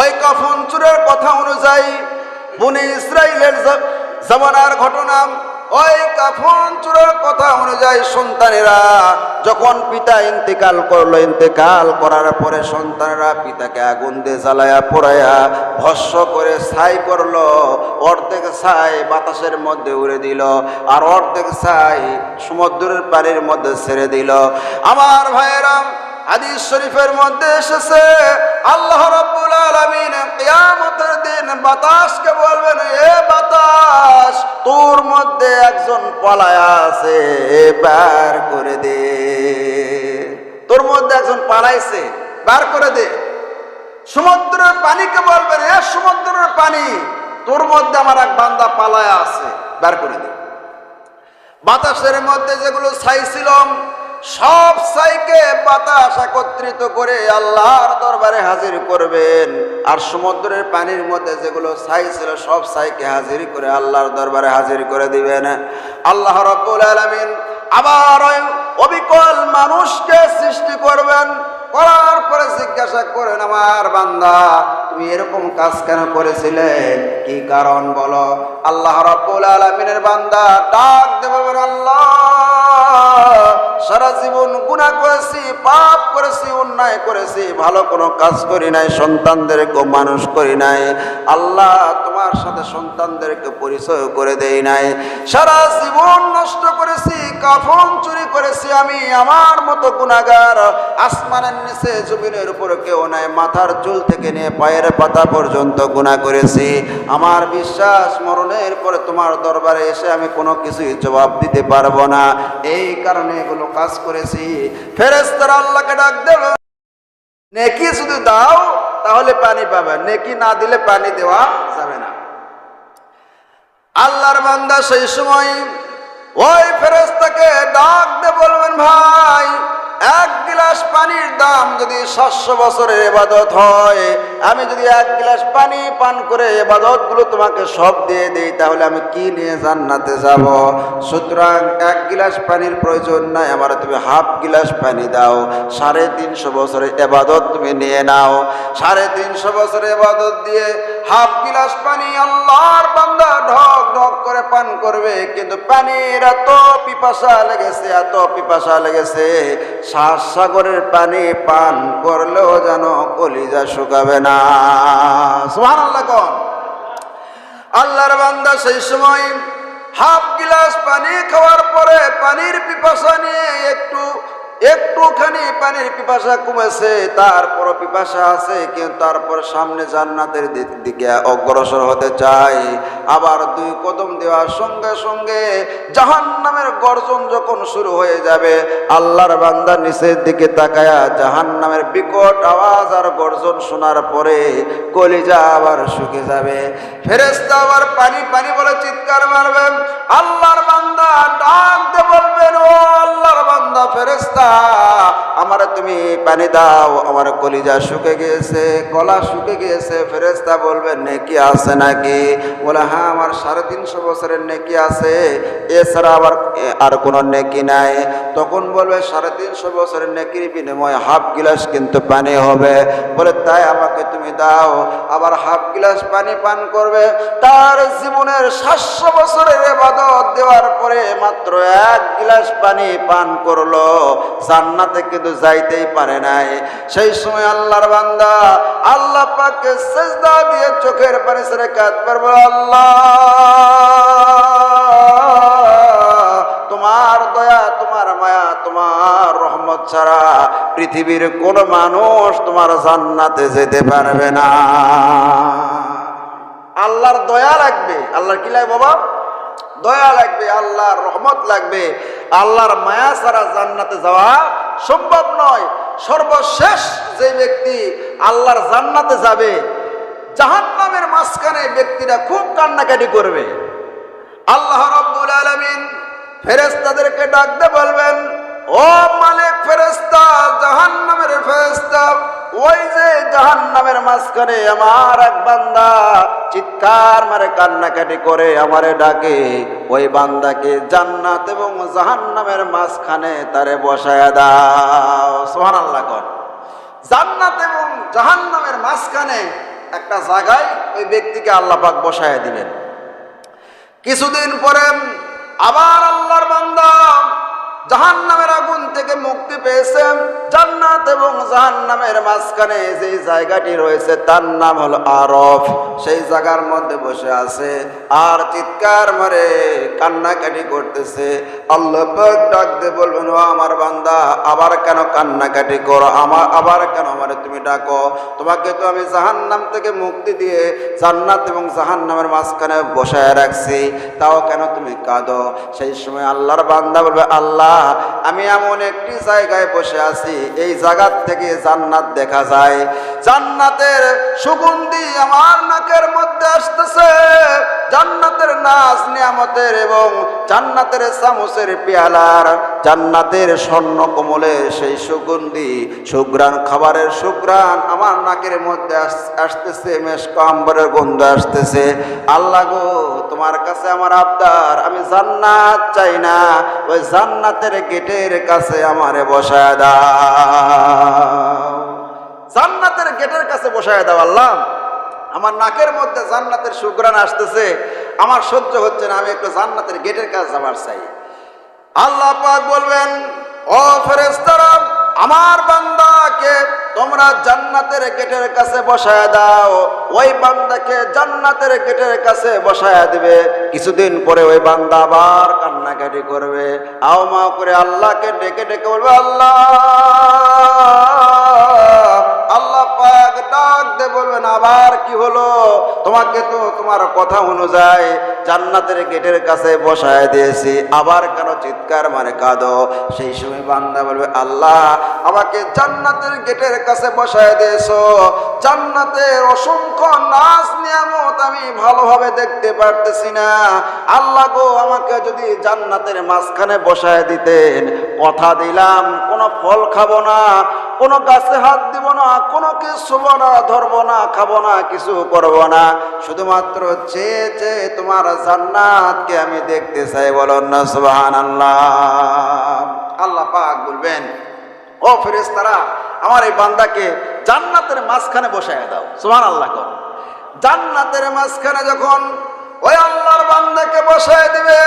ওই কথা অনুযায়ী বনে ইসরায়েলের জমানার ঘটনা ওই কাফন কথা অনুযায়ী সন্তানেরা যখন পিতা ইন্তেকাল করল, ইন্তেকাল করার পরে সন্তানেরা পিতাকে আগুন দিয়ে জ্বালায়া, পোড়ায়া ভস্য করে ছাই করল, অর্ধেক ছাই বাতাসের মধ্যে উড়ে দিল আর অর্ধেক ছাই সমুদ্রের পানির মধ্যে ছেড়ে দিল। আমার ভাইয়েরাম হাদিস শরীফের মধ্যে এসেছে, আল্লাহ রাব্বুল আলামিন কিয়ামতের দিন বাতাসকে বলবেন, এ বাতাস, তোর মধ্যে একজন পলায়া আছে, বার করে দে। তোর মধ্যে একজন পালাইছে, বার করে দে। সমুদ্রের পানিকে বলবেন, এ সমুদ্রের পানি, তোর মধ্যে আমার এক বান্দা পালায়া আছে, বার করে দে। বাতাসের মধ্যে যেগুলো ছাই ছিল সব সাইকে বাতাস একত্রিত করে আল্লাহর দরবারে হাজির করবেন। আর সমুদ্রের পানির মধ্যে যেগুলো ছাই ছিল, সব সাইকে হাজির করে আল্লাহর দরবারে হাজির করে দিবেন। আল্লাহ রব্বুল আলামিন আবার অবিকল মানুষকে সৃষ্টি করবেন। করার পরে জিজ্ঞাসা করেন, আমার বান্দা, তুমি এরকম কাজ কেন করেছিলে? কি কারণ বলো? আল্লাহ রব্বুল আলমিনের বান্দা ডাক দেবেন আল্লাহ সারা জীবন গুণা করেছি, পাপ করেছি, অন্যায় করেছি, ভালো কোনো কাজ করি নাই সন্তানদেরকে মানুষ করি নাই, আল্লাহ তোমার সাথে সন্তানদেরকে পরিচয় করে দেই নাই। সারা জীবন নষ্ট করেছি, কাফন চুরি করেছি আমি, আমার মতো গুণাগার আসমানের নিচে, জমিনের উপর কেউ নাই, মাথার চুল থেকে নিয়ে পায়ের পাতা পর্যন্ত গুণা করেছি। আমার বিশ্বাস, মরণের পরে তোমার দরবারে এসে আমি কোনো কিছুই জবাব দিতে পারব না। এই কারণে এগুলো কাজ করেছি। ফেরেস্তারা আল্লাহকে ডাক দেবে নেকি শুধু দাও, তাহলে পানি পাবে। নেকি না দিলে পানি দেওয়া যাবে না। আল্লাহর বান্দা সেই সময় ওই ফেরেস্তাকে ডাক দে বলবেন, ভাই এক গিলাস পানির দাম যদি সাতশো বছরের এবাদত হয়, আমি যদি এক গিলাস পানি পান করে এবাদতগুলো তোমাকে সব দিয়ে দিই, তাহলে আমি কি নিয়ে জান্নাতে যাব? সুতরাং এক গিলাস পানির প্রয়োজন নাই, আমার তুমি হাফ গিলাস পানি দাও। সাড়ে তিনশো বছরের এবাদত তুমি নিয়ে নাও। সাড়ে তিনশো বছরের এবাদত দিয়ে হাফ গিলাস পানি আল্লাহর বান্দা ঢক ঢক করে পান করবে, কিন্তু পানির এত পিপাসা লেগেছে, এত পিপাসা লেগেছে, শ্বাস সাগরের পানি পান করলেও যেন কলিজা শুকাবে না। আল্লাহ আল্লাহর বান্দা সেই সময় হাফ গিলাস পানি খাওয়ার পরে পানির পিপাসা নিয়ে একটু একটুখানি পানির পিপাসা কমেছে তারপর পিপাসা আছে, কিন্তু তারপর সামনে জান্নাতের দিকে অগ্রসর হতে চাই। আবার দুই কদম দেওয়ার সঙ্গে সঙ্গে জাহান নামের গর্জন যখন শুরু হয়ে যাবে, আল্লাহর বান্দা নিচের দিকে তাকায়া জাহান নামের বিকট আওয়াজ আর গর্জন শোনার পরে কলিজা আবার শুকে যাবে। ফেরেস্তা আবার পানি পানি বলে চিৎকার মারবেন আল্লাহর বান্দা ডাক দিয়ে বলবেন, ও আল্লাহর বান্দা ফেরেস্তা আমার তুমি পানি দাও, আমার কলিজা শুকে গিয়েছে, গলা শুকে গিয়েছে ফেরেস্তা বলবে, নেকি আছে নাকি? বলে হ্যাঁ আমার সাড়ে তিনশো বছরের নেকি আছে, এছাড়া আবার আর কোনো নেকি নাই। তখন বলবে, সাড়ে তিনশো বছরের নেকির বিনিময়ে হাফ গিলাস কিন্তু পানি হবে। বলে, তাই আমাকে তুমি দাও। আবার হাফ গিলাস পানি পান করবে। তার জীবনের সাতশো বছরের এবাদত দেওয়ার পরে মাত্র এক গিলাস পানি পান করল। জান্নাতে কিন্তু যাইতেই পারে নাই। সেই সময় আল্লাহর বান্দা আল্লাহ পাককে সেজদা দিয়ে চোখের পানি ছেড়ে কাঁদবার বলে, আল্লাহ, তোমার দয়া, তোমার মায়া, তোমার রহমত ছাড়া পৃথিবীর কোন মানুষ তোমার জান্নাতে যেতে পারবে না। আল্লাহর দয়া লাগবে। আল্লাহর কি লাগবে বাবা? দয়া লাগবে, আল্লাহর রহমত লাগবে। আল্লাহর মায়া ছাড়া জান্নাতে যাওয়া সম্ভব নয়। সর্বশেষ যে ব্যক্তি আল্লাহর জান্নাতে যাবে, জাহান্নামের মাঝখানে ব্যক্তিরা খুব কান্নাকাটি করবে। আল্লাহ রাব্বুল আলামিন ফেরেশতাদেরকে ডাকতে বলবেন, ও মালিক ফেরেশতা, জাহান্নামের ফেরেশতা ওই যে জাহান্নামের মাঝখানে আমার এক বান্দা চিৎকার মারে কান্নাকাটি করে আমারে ডাকে। ওই বান্দাকে জান্নাত এবং জাহান্নামের মাঝখানে তারে বসায় দাও। সুবহানাল্লাহ কর। জান্নাত এবং জাহান্নামের মাঝখানে একটা জায়গায় ওই ব্যক্তিকে আল্লাহ পাক বসায় দিবেন কিছুদিন পরে আবার আল্লাহর বান্দা জাহান নামের আগুন জান্নাত এবং জাহান নামের মাঝখানে যে জায়গাটি রয়েছে, তার নাম হলো আরফ। সেই জায়গার মধ্যে বসে আছে আর চিৎকার মারে, কান্নাকাটি করতেছে। আল্লাহ পাক ডাক দিয়ে বলবেন, ও আমার বান্দা, আবার কেন কান্নাকাটি করো? আমার, আবার কেন আমারে তুমি ডাকো? তোমাকে তো আমি জাহান্নাম থেকে মুক্তি দিয়ে জান্নাত এবং জাহান্নামের মাঝখানে বসায় রাখছি, তাও কেন তুমি কাঁদো? সেই সময় আল্লাহর বান্দা বলবে, আল্লাহ, আমি এমন একটি জায়গায় বসে আছি, এই জায়গার থেকে জান্নাত দেখা যায়। জান্নাতের সুগন্ধি আমার নাকের মধ্যে আসতেছে। জান্নাতের নাচ নিয়ামতের এবং জান্নাতের চামচের পেয়ালার, জান্নাতের স্বর্ণ কমলের সেই সুগন্ধি, সুগ্রাণ খাবারের সুগ্রাণ আমার নাকের মধ্যে আসতেছে মেশ কাম্বরের গন্ধ আসতেছে। আল্লাহ গো, তোমার কাছে আমার আবদার, আমি জান্নাত চাই না, ওই জান্নাতের গেটের কাছে আমারে বসায় দাও। জান্নাতের গেটের কাছে বসায় দাও আল্লাহ। আমার নাকের মধ্যে জান্নাতের সুগ্রাণ আসতেছে। আমার সহ্য হচ্ছে না, আমি একটু জান্নাতের গেটের কাছে যাবার চাই। আল্লাহ পাক বলবেন, ও ফেরেস্তারা আমার বান্দাকে তোমরা জান্নাতের গেটের কাছে বসায় দাও। ওই বান্দাকে জান্নাতের গেটের কাছে বসায় দিবে। কিছুদিন পরে ওই বান্দা আবার কান্নাকাটি করবে। আও মা করে আল্লাহকে ডেকে ডেকে বলবে, আল্লাহ! ডাক দে বলবেন আবার কি হলো? তোমাকে তো তোমার কথা অনুযায়ী জান্নাতের গেটের কাছে বসায় দিয়েছি। আবার কেন চিৎকার মানে কাঁদো? সেই সময় বান্দা বলবে, আল্লাহ, আমাকে জান্নাতের গেটের কাছে বসায় জান্নাতের অসংখ্য নাচ নিয়ামত আমি ভালোভাবে দেখতে পারতেছি না। আল্লাহ গো, আমাকে যদি জান্নাতের মাঝখানে বসায় দিতেন, কথা দিলাম, কোনো ফল খাব না। কোনো গাছে হাত দিব না, কোনো কিছু না, ধরবো না, খাব না, কিছু করব না। শুধুমাত্র চেয়ে চেয়ে তোমার জান্নাতকে আমি দেখতে চাই, বলুন না সুবাহান আল্লাহ আল্লাহ পাক বলবেন, ও ফেরেশতারা, আমার এই বান্দাকে জান্নাতের মাঝখানে বসায় দাও। সুবহান আল্লাহ কর। জান্নাতের মাঝখানে যখন ওই আল্লাহর বান্দাকে বসায় দিবে।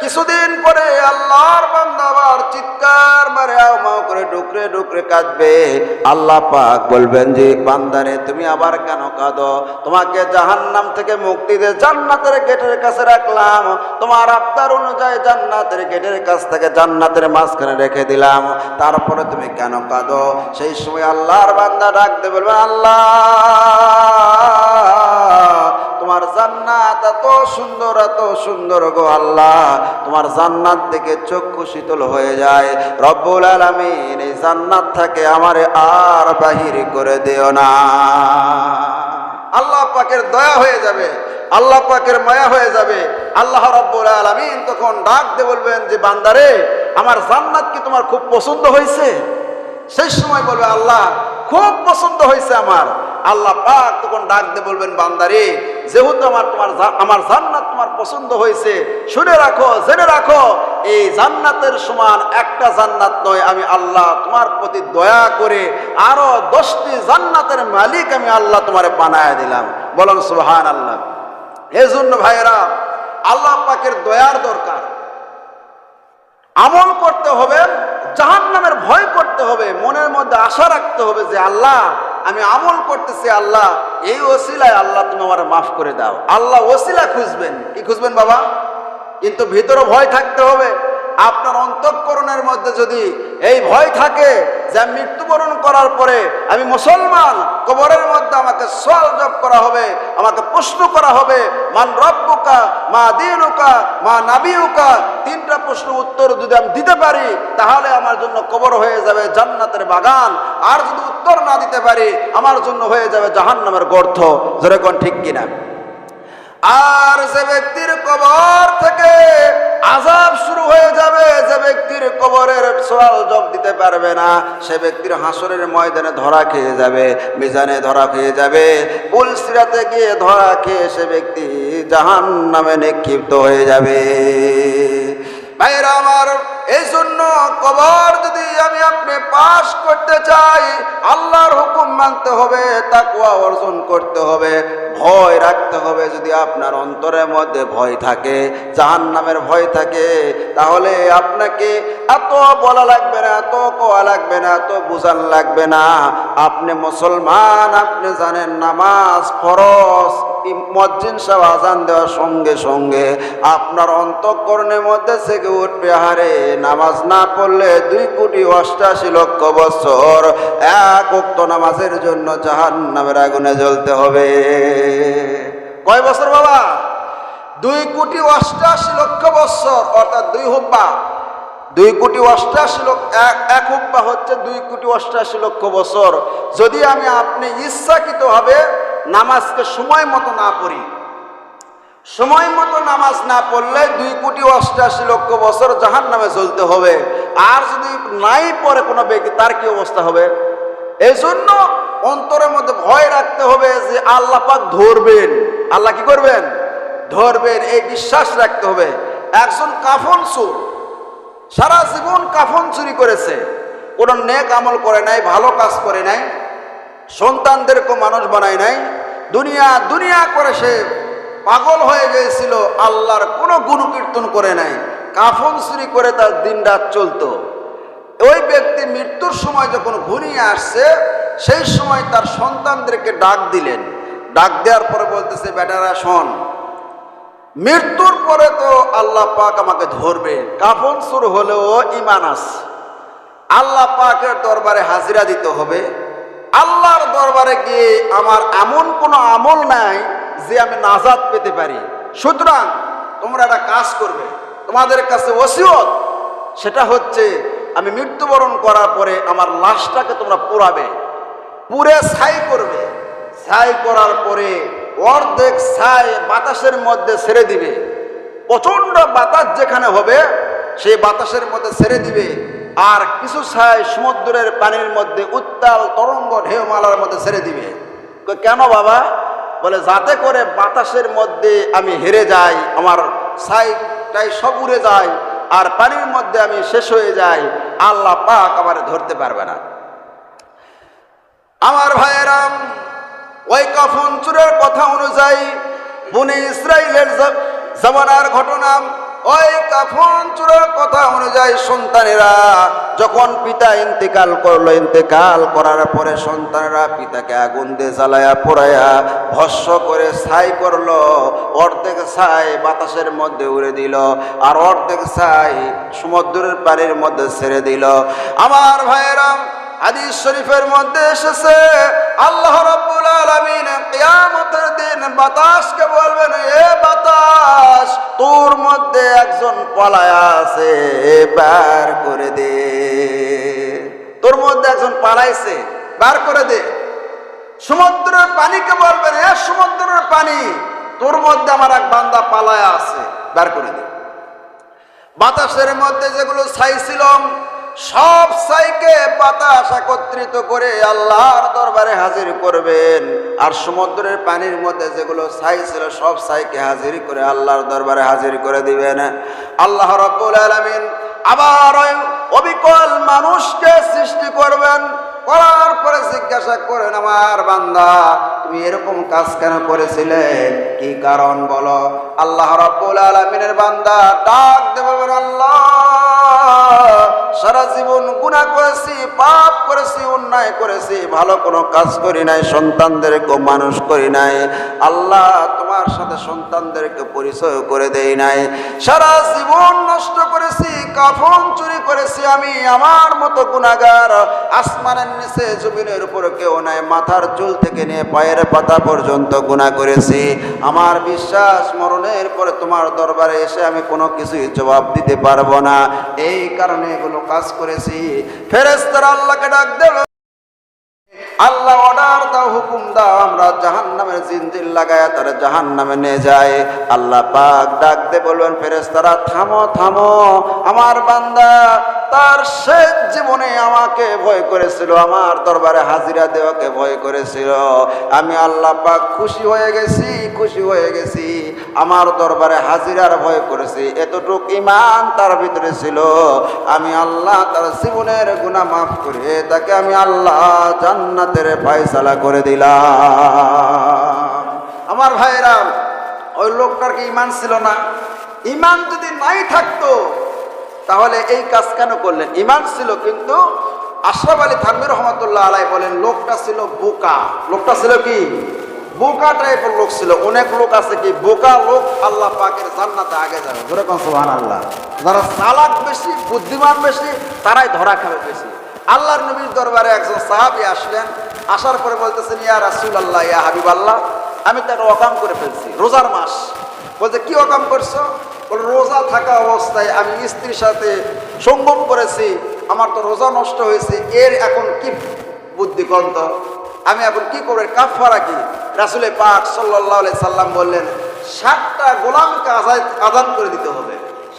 কিছুদিন পরে আল্লাহর বান্দা আবার চিৎকার মারে আও মাও করে ডুকরে ডুকরে কাঁদবে। আল্লাহ পাক বলবেন যে, বান্দারে, তুমি আবার কেন কাঁদো? তোমাকে জাহান্নাম থেকে মুক্তি দিয়ে জান্নাতের গেটের কাছে রাখলাম। তোমার আবদার অনুযায়ী জান্নাতের গেটের কাছ থেকে জান্নাতের মাঝখানে রেখে দিলাম। তারপরে তুমি কেন কাঁদো? সেই সময় আল্লাহর বান্দা ডাকতে বলবে, আল্লাহ! তোমার জান্নাত এত সুন্দর এত সুন্দর গো আল্লাহ। তোমার জান্নাত থেকে চক্ষু শীতল হয়ে যায়। রব্বুল আলামিন এই জান্নাত থেকে আমারে আর বাহির করে দিও না। আল্লাহ পাকের দয়া হয়ে যাবে, আল্লাহ পাকের মায়া হয়ে যাবে। আল্লাহ রব্বুল আলামিন তখন ডাক দিয়ে বলবেন যে, বান্দারে, আমার জান্নাত কি তোমার খুব পছন্দ হয়েছে? সেই সময় বলবে, আল্লাহ, খুব পছন্দ হয়েছে আমার। আল্লাহ পাক তখন ডাক দিয়ে বলবেন, বান্দারে যেহেতু আমার তোমার আমার জান্নাত তোমার পছন্দ হয়েছে, শুনে রাখো, জেনে রাখো, এই জান্নাতের সমান একটা জান্নাত নয়, আমি আল্লাহ তোমার প্রতি দয়া করে আরও দশটি জান্নাতের মালিক আমি আল্লাহ তোমারে বানায় দিলাম। বলুন সুহান আল্লাহ এই জন্য ভাইয়েরা, আল্লাহ পাকের দয়ার দরকার। আমল করতে হবে জাহান নামের ভয় করতে হবে, মনের মধ্যে আশা রাখতে হবে যে আল্লাহ আমি আমল করতেছি আল্লাহ, এই ওসিলায় আল্লাহ তুমি আমার মাফ করে দাও। আল্লাহ ওসিলা খুঁজবেন। কি খুঁজবেন বাবা? কিন্তু ভিতরে ভয় থাকতে হবে। আপনার অন্তঃকরণের মধ্যে যদি এই ভয় থাকে যে মৃত্যুবরণ করার পরে আমি মুসলমান, কবরের মধ্যে আমাকে সোয়াল জব করা হবে, আমাকে প্রশ্ন করা হবে, মান রব্বুকা, মা দিনুকা, মা নাবিউকা, তিনটা প্রশ্ন উত্তর যদি আমি দিতে পারি, তাহলে আমার জন্য কবর হয়ে যাবে জান্নাতের বাগান। আর যদি উত্তর না দিতে পারি, আমার জন্য হয়ে যাবে জাহান্নামের গর্থ যেরকম ঠিক কিনা? আর যে ব্যক্তির কবর থেকে আজাব শুরু হয়ে যাবে, যে ব্যক্তির কবরের সোয়াল জব দিতে পারবে না, সে ব্যক্তির হাসরের ময়দানে ধরা খেয়ে যাবে, মিজানে ধরা খেয়ে যাবে। পুলসিরাতে গিয়ে ধরা খেয়ে সে ব্যক্তি জাহান নামে নিক্ষিপ্ত হয়ে যাবে। ভাইরা আমার এই জন্য কবর যদি আমি আপনি পাশ করতে চাই, আল্লাহর হুকুম মানতে হবে তাকুয়া অর্জন করতে হবে, ভয় রাখতে হবে যদি আপনার অন্তরের মধ্যে ভয় থাকে জাহান নামের ভয় থাকে, তাহলে আপনাকে এত বলা লাগবে না, এত কোয়া লাগবে না, এত বুঝান লাগবে না। আপনি মুসলমান, আপনি জানেন নামাজ ফরজ মজ্জিন সাহেব আজান দেওয়ার সঙ্গে সঙ্গে আপনার অন্তঃকরণের মধ্যে থেকে উঠবে হারে নামাজ না পড়লে দুই কোটি অষ্টাশি লক্ষ বছর এক উক্ত নামাজের জন্য জাহান নামের আগুনে জ্বলতে হবে। কয় বছর বাবা? দুই কোটি অষ্টাশি লক্ষ বছর, অর্থাৎ দুই হুব্বা। দুই কোটি অষ্টাশি লক্ষ, এক এক হুব্বা হচ্ছে দুই কোটি অষ্টাশি লক্ষ বছর। যদি আমি আপনি ইচ্ছাকৃত হবে নামাজকে সময় মতো না পড়ি সময় মতো নামাজ না পড়লে দুই কোটি অষ্টাশি লক্ষ বছর জাহান নামে চলতে হবে। আর যদি নাই পরে কোনো ব্যক্তি, তার কি অবস্থা হবে? এই জন্য অন্তরের মধ্যে ভয় রাখতে হবে যে আল্লাহ পাক ধরবেন। আল্লাহ কি করবেন? ধরবেন, এই বিশ্বাস রাখতে হবে। একজন কাফন সুর সারা জীবন কাফন চুরি করেছে। কোনো নেক আমল করে নাই, ভালো কাজ করে নাই সন্তানদেরকে মানুষ বানায় নাই। দুনিয়া দুনিয়া করে সে পাগল হয়ে গিয়েছিল, আল্লাহর কোনো গুণকীর্তন করে নাই। কাফন চুরি করে তার দিন রাত চলতো। ওই ব্যক্তি মৃত্যুর সময় যখন ঘুরিয়ে আসছে, সেই সময় তার সন্তানদেরকে ডাক দিলেন। ডাক দেওয়ার পরে বলতেছে, বেটারা, শোন, মৃত্যুর পরে তো আল্লাহ পাক আমাকে ধরবে। কাফন সুর হলেও ইমান আছে। আল্লাহ পাকের দরবারে হাজিরা দিতে হবে। আল্লাহর দরবারে গিয়ে আমার এমন কোনো আমল নাই যে আমি নাজাদ পেতে পারি। সুতরাং তোমরা একটা কাজ করবে। তোমাদের কাছে ওসিয়ত, সেটা হচ্ছে আমি মৃত্যুবরণ করার পরে আমার লাশটাকে তোমরা পোড়াবে। পুরে ছাই করবে। ছাই করার পরে অর্ধেক ছাই বাতাসের মধ্যে ছেড়ে দিবে। প্রচণ্ড বাতাস যেখানে হবে, সেই বাতাসের মধ্যে ছেড়ে দিবে। আর কিছু ছাই সমুদ্রের পানির মধ্যে উত্তাল তরঙ্গ ঢেউমালার মধ্যে ছেড়ে দিবে। কেন বাবা? বলে, যাতে করে বাতাসের মধ্যে আমি হেরে যাই, আমার সাইডটাই সব উড়ে যায় আর পানির মধ্যে আমি শেষ হয়ে যাই, আল্লাহ পাক আমার ধরতে পারবে না। আমার ভাইয়েরাম, ওই কফন চুরের কথা অনুযায়ী বনে ইসরায়েলের জমানার ঘটনা ওই কাফন চুরের কথা অনুযায়ী সন্তানেরা যখন পিতা ইন্তেকাল করল, ইন্তেকাল করার পরে সন্তানেরা পিতাকে আগুন দিয়ে জ্বালায়া, পোড়ায়া, ভস্য করে ছাই করল, অর্ধেক ছাই বাতাসের মধ্যে উড়ে দিল আর অর্ধেক ছাই সমুদ্রের পানির মধ্যে ছেড়ে দিল। আমার ভাইয়েরাম হাদিস শরীফের মধ্যে এসেছে, আল্লাহ রাব্বুল আলামিন কিয়ামতের দিন বাতাসকে বলবেন, এ বাতাস, তোর মধ্যে একজন পলায়া আছে, বার করে দে। তোর মধ্যে একজন পালাইছে, বার করে দে। সমুদ্রের পানিকে বলবেন, এ সমুদ্রের পানি, তোর মধ্যে আমার এক বান্দা পালায়া আছে, বার করে দে। বাতাসের মধ্যে যেগুলো ছাই ছিল সব সাইকে বাতাস একত্রিত করে আল্লাহর দরবারে হাজির করবেন। আর সমুদ্রের পানির মধ্যে যেগুলো সাই ছিল সব সাইকে হাজির করে আল্লাহর দরবারে হাজির করে দিবেন। আল্লাহ রব্বুল আলামিন আবার ওই অবিকল মানুষকে সৃষ্টি করবেন। করার পরে জিজ্ঞাসা করেন আমার বান্দা তুমি এরকম কাজ কেন করেছিলে? কি কারণ বলো? আল্লাহ রাব্বুল আলামিনের বান্দা ডাক দেবে বলবেন, আল্লাহ সারা জীবন গুনাহ করেছি, পাপ করেছি, অন্যায় করেছি, ভালো কোনো কাজ করি নাই সন্তানদেরকে মানুষ করি নাই, আল্লাহ তোমার সাথে সন্তানদেরকে পরিচয় করে দেই নাই। সারা জীবন নষ্ট করেছি, কাফন চুরি করেছি, আমি আমার মতো গুনাগার আসমানের নিচে, জমিনের উপর কেউ নাই, মাথার চুল থেকে নিয়ে পায়ের পাতা পর্যন্ত গুণা করেছি। আমার বিশ্বাস মরণের পরে তোমার দরবারে এসে আমি কোনো কিছুই জবাব দিতে পারব না। এই কারণে এগুলো কাজ করেছি। ফেরেস্তারা আল্লাহকে ডাক দেবে আল্লাহ অর্ডার দাও, হুকুম দাও, আমরা জাহান নামের জিনজিল লাগায় তারা জাহান নামে নিয়ে যায়। আল্লাহ পাক ডাক দে বলবেন ফেরেস্তারা থামো থামো, আমার বান্দা, তার শেষ জীবনে আমাকে ভয় করেছিল, আমার দরবারে হাজিরা দেওয়াকে ভয় করেছিল। আমি আল্লাহ পাক খুশি হয়ে গেছি, খুশি হয়ে গেছি। আমার দরবারে হাজিরার ভয় করেছে। এতটুক ইমান তার ভিতরে ছিল। আমি আল্লাহ তার জীবনের গুণা মাফ করে তাকে আমি আল্লাহ জান্নাতের ফয়সালা করে দিলাম। আমার ভাইরা ওই লোকটার কি ইমান ছিল না? ইমান যদি নাই থাকতো, তাহলে এই কাজ কেন করলেন? ইমান ছিল কিন্তু আশরাফ আলী থানবির রহমতুল্লাহ আলাই বলেন, লোকটা ছিল বোকা। লোকটা ছিল কি? বোকা টাইপের লোক ছিল, অনেক লোক আছে কি, বোকা লোক আল্লাহ পাকের জান্নাতে আগে যাবে। ধরে আল্লাহ যারা চালাক বেশি, বুদ্ধিমান বেশি, তারাই ধরা খাবে বেশি। আল্লাহর নবীর দরবারে একজন সাহাবি আসলেন, আসার পরে বলতেছেন, ইয়া রাসূল আল্লাহ ইয়া হাবিব আল্লাহ আমি তো একটা অকাম করে ফেলছি, রোজার মাস। বলতে কি অকাম করছ? বলে, রোজা থাকা অবস্থায় আমি স্ত্রীর সাথে সঙ্গম করেছি, আমার তো রোজা নষ্ট হয়েছে, এর এখন কি বুদ্ধি গ্রন্থ আমি এখন কি করব? কাফারা কি? রাসুলে পাক সাল্লাহ সাল্লাম বললেন, ষাটটা গোলামকে আজাদ আজাদ করে দিতে হবে।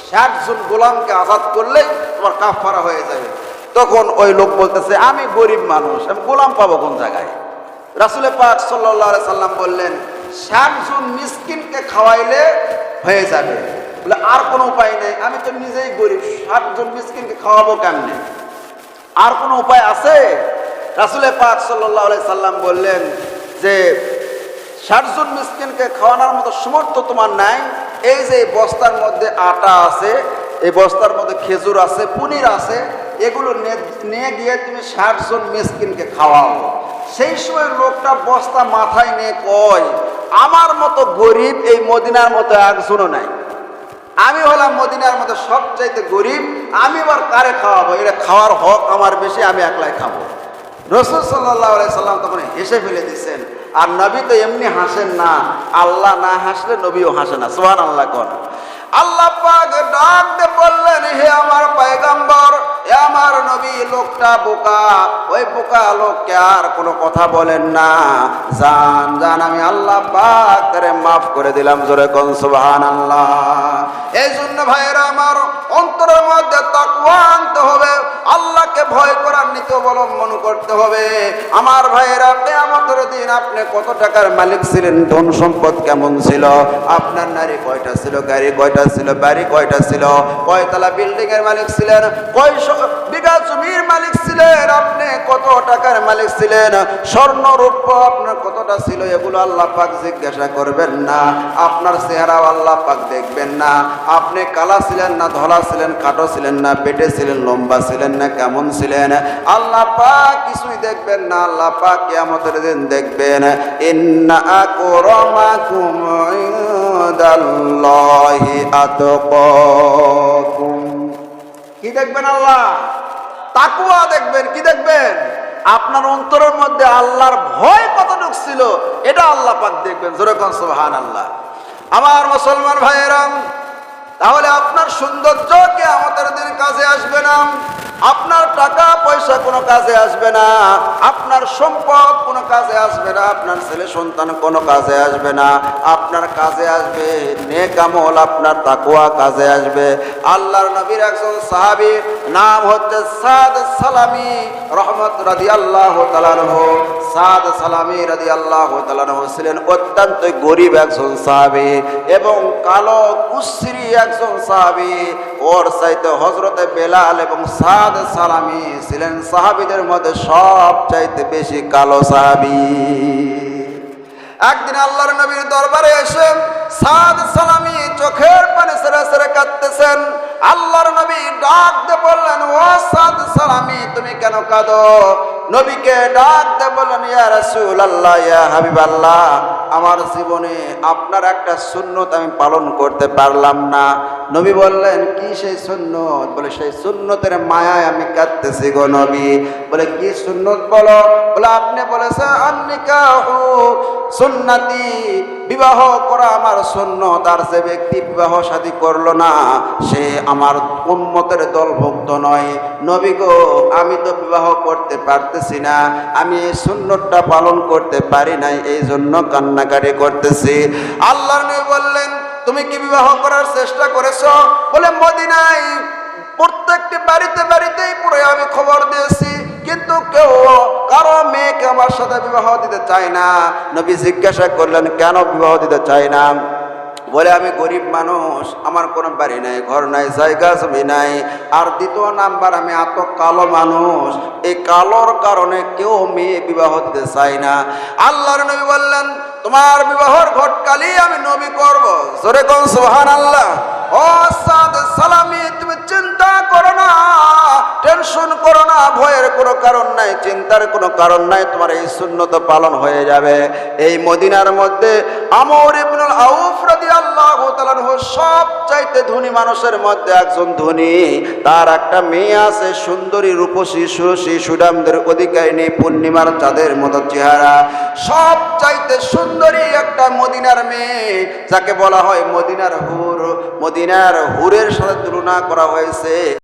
ষাট জন গোলামকে আজাদ করলে তোমার কাফ কাফারা হয়ে যাবে। তখন ওই লোক বলতেছে, আমি গরিব মানুষ, আমি গোলাম পাবো কোন জায়গায়? রাসুলে পাক সাল্লাহ সাল্লাম বললেন, ষাট জন মিসকিনকে খাওয়াইলে হয়ে যাবে। বলে, আর কোনো উপায় নেই, আমি তো নিজেই গরিব, ষাট জন মিসকিনকে খাওয়াবো কেমনে? আর কোনো উপায় আছে? রাসুলে পাক সাল্লাহ সাল্লাম বললেন যে ষাটজন মিসকিনকে খাওয়ানোর মতো সমর্থ তোমার নাই। এই যে বস্তার মধ্যে আটা আছে, এই বস্তার মধ্যে খেজুর আছে, পনির আছে, এগুলো নিয়ে গিয়ে তুমি ষাটজন মিসকিনকে খাওয়াও। সেই সময় লোকটা বস্তা মাথায় নিয়ে কয়, আমার মতো গরিব এই মদিনার মতো একজনও নাই। আমি হলাম মদিনার মধ্যে সবচাইতে গরিব, আমি আবার কারে খাওয়াবো? এটা খাওয়ার হক আমার বেশি, আমি একলাই খাব। রসুল সাল্লাহ সাল্লাম তখন হেসে ফেলে দিচ্ছেন আর নবী তো এমনি হাসেন না। আল্লাহ না হাসলে নবীও হাসে না। সোহান আল্লাহ কর আল্লাহ পাক ডাক বললেন, হে আমার পয়গম্বর আমার নবী, লোকটা বোকা। ওই বোকা লোককে আর কোনো কথা বলেন না। জান জান, আমি আল্লাহ পাক তারে মাফ করে দিলাম জোরে কোন সুবহান আল্লাহ এই জন্য ভাইয়েরা আমার অন্তরের মধ্যে তাকওয়া হবে। আল্লাহকে ভয় করার নীতি অবলম্বন করতে হবে। আমার ভাইয়েরা, কেয়ামতের দিন আপনি কত টাকার মালিক ছিলেন? ধন সম্পদ কেমন ছিল? আপনার নারী কয়টা ছিল? গাড়ি কয়টা ছিল? বাড়ি কয়টা ছিল? কয়তলা বিল্ডিং এর মালিক ছিলেন? কয় বিঘা জমির মালিক ছিলেন আপনি, কত টাকার মালিক ছিলেন? স্বর্ণ রূপ আপনার কতটা ছিল এগুলো আল্লাহ পাক জিজ্ঞাসা করবেন না। আপনার চেহারাও আল্লাহ পাক দেখবেন না। আপনি কালা ছিলেন না, ধলা ছিলেন খাটো ছিলেন না, পেটে ছিলেন, লম্বা ছিলেন না, কেমন ছিলেন? আল্লাহ পাক কিছুই দেখবেন না, আল্লাহ পাক কিয়ামতের দিন দেখবেন। ইন্না আকরামাকুম ইনদাল্লাহি আতকাকুম। কি দেখবেন আল্লাহ? তাকুয়া দেখবেন, কি দেখবেন? আপনার অন্তরের মধ্যে আল্লাহর ভয় কতটুক ছিল, এটা আল্লাহ পাক দেখবেন। যেরকম সোহান আল্লাহ আমার মুসলমান ভাইয়েরাম, তাহলে আপনার সৌন্দর্য কে আমাদের দিন কাজে আসবে না। আপনার টাকা, পয়সা কোনো কাজে আসবে না। আপনার সম্পদ কোনো কাজে আসবে না। আপনার ছেলে সন্তান কোনো কাজে আসবে না। আপনার কাজে আসবে, নেক আমল, আপনার তাকুয়া কাজে আসবে। আল্লাহর নবীর একজন সাহাবী, নাম হচ্ছে সাদ সালামি রহমত রাদি আল্লাহ সাদ সালামি রাদি আল্লাহ তালানহ ছিলেন অত্যন্ত গরিব একজন সাহাবী এবং কালো কুশ্রী একজন সাহাবী। ওর চাইতে হজরতে বেলাল এবং সাদ সালামি ছিলেন সাহাবিদের মধ্যে সব চাইতে বেশি কালো সাহাবী। একদিন আল্লাহর নবীর দরবারে এসে সাদ সালামি চোখের পানি সেরে সেরে কাঁদতেছেন। আল্লাহর নবী ডাক দিয়ে বললেন, ও সাদ সালামি, তুমি কেন কাঁদো? নবীকে ডাক দিয়ে বললেন, ইয়া রাসূল আল্লাহ ইয়া হাবিব আল্লাহ আমার জীবনে আপনার একটা সুন্নত আমি পালন করতে পারলাম না। নবী বললেন, কি সেই সুন্নত? বলে, সেই সুন্নতের মায়ায় আমি কাঁদতেছি গো নবী। বলে, কি সুন্নত বলো? বলে, আপনি বলেছেন সুন্নাতি, বিবাহ করা আমার সুন্নত। আর যে ব্যক্তি বিবাহ শাদী করল না, সে আমার উম্মতের দলভুক্ত নয়। নবী গো, আমি তো বিবাহ করতে পারতেছি না। আমি এই সুন্নতটা পালন করতে পারি নাই এই জন্য কান্নাকাটি করতেছি। আল্লাহর নবী বললেন, তুমি কি বিবাহ করার চেষ্টা করেছ? বলে, মদিনায় প্রত্যেকটি বাড়িতে বাড়িতেই পুরো আমি খবর দিয়েছি, কিন্তু কেউ কারও মেয়েকে আমার সাথে বিবাহ দিতে চায় না। নবী জিজ্ঞাসা করলেন, কেন বিবাহ দিতে চায় না? বলে, আমি গরিব মানুষ, আমার কোনো বাড়ি নাই, ঘর নাই, জায়গা জমি নাই। আর দ্বিতীয় নাম্বার, আমি এত কালো মানুষ, এই কালোর কারণে কেউ মেয়ে বিবাহ দিতে চাই না। আল্লাহর নবী বললেন, তোমার বিবাহর ঘটকালি আমি নবী করব। জোরে কোন সুহান আল্লাহ ও সাদ সালামি, তুমি চিন্তা করো না। টেনশন করো না, ভয়ের কোনো কারণ নাই, চিন্তার কোনো কারণ নাই, তোমার এই শূন্যত পালন হয়ে যাবে। এই মদিনার মধ্যে আমর ইবনুল আউফ রাদিয়াল্লাহু তাআলাহু সব চাইতে ধনী মানুষের মধ্যে একজন ধনী। তার একটা মেয়ে আছে, সুন্দরী, রূপসী, সুরসী সুডামদের অধিকারিণী পূর্ণিমার চাঁদের মতো চেহারা। সব চাইতে সুন্দরী একটা মদিনার মেয়ে, যাকে বলা হয় মদিনার হুর। মদিনার হুরের সাথে তুলনা করা হয়েছে।